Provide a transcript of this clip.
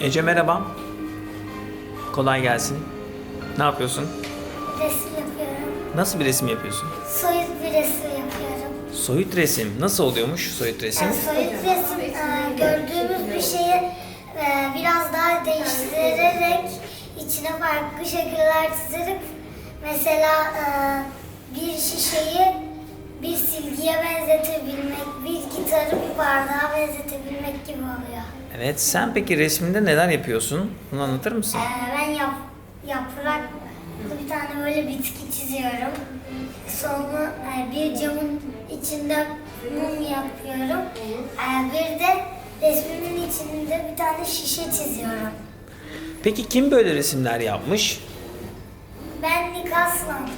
Ece merhaba. Kolay gelsin. Ne yapıyorsun? Resim yapıyorum. Nasıl bir resim yapıyorsun? Soyut bir resim yapıyorum. Soyut resim. Nasıl oluyormuş soyut resim? Yani soyut resim e, gördüğümüz bir şeyi e, biraz daha değiştirerek içine farklı şekiller çizerek mesela e, bir şişeyi bir silgiye benzetebilmek, bir gitarı bir bardağa benzetebilmek gibi oluyor. Evet. Sen peki resminde neler yapıyorsun? Bunu anlatır mısın? E, ben yap, yapraklı bir tane böyle bitki çiziyorum. Sonra e, bir camın içinde mum yapıyorum. E, bir de resmimin içinde bir tane şişe çiziyorum. Peki kim böyle resimler yapmış? Ben Nikaslan.